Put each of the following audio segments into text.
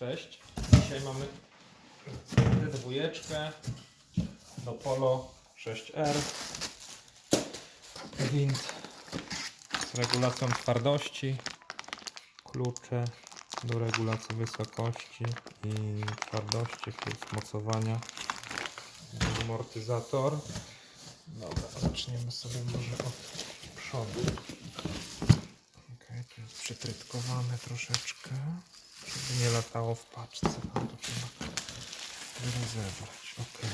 Cześć. Dzisiaj mamy dwójeczkę do Polo 6R. Wind z regulacją twardości. Klucze do regulacji wysokości i twardości plus mocowania. Amortyzator. Dobra, zaczniemy sobie może od przodu. Okej, tu jest przytrytkowane troszeczkę, żeby nie latało w paczce. No to trzeba rozebrać. Okej.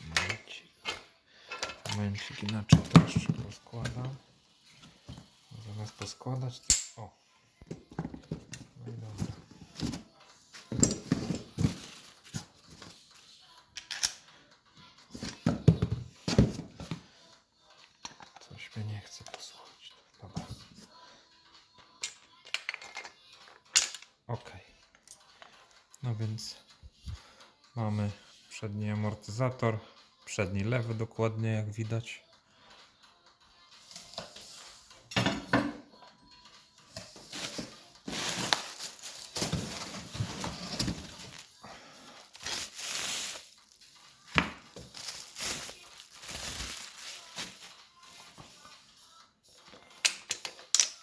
Momencik. Momencik, inaczej to jeszcze poskładam. Zamiast poskładać, to... O! No i dobra. Coś mnie nie chce posłuchać. Ok. No więc mamy przedni amortyzator. Przedni lewy dokładnie jak widać.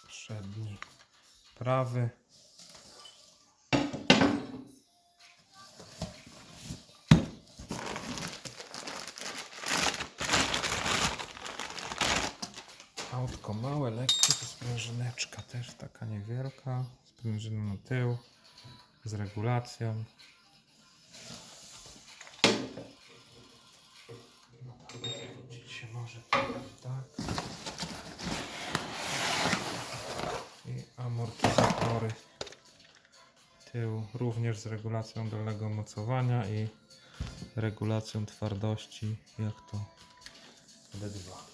Przedni prawy. autko małe, lekkie, to sprężyneczka też taka niewielka, sprężyną na tył, z regulacją. No, się może tak. I amortyzatory tył również z regulacją dolnego mocowania i regulacją twardości, jak to D2.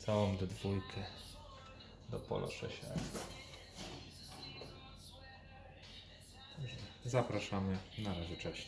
Całą D2 do Polo 6R. Zapraszamy. Na razie, cześć.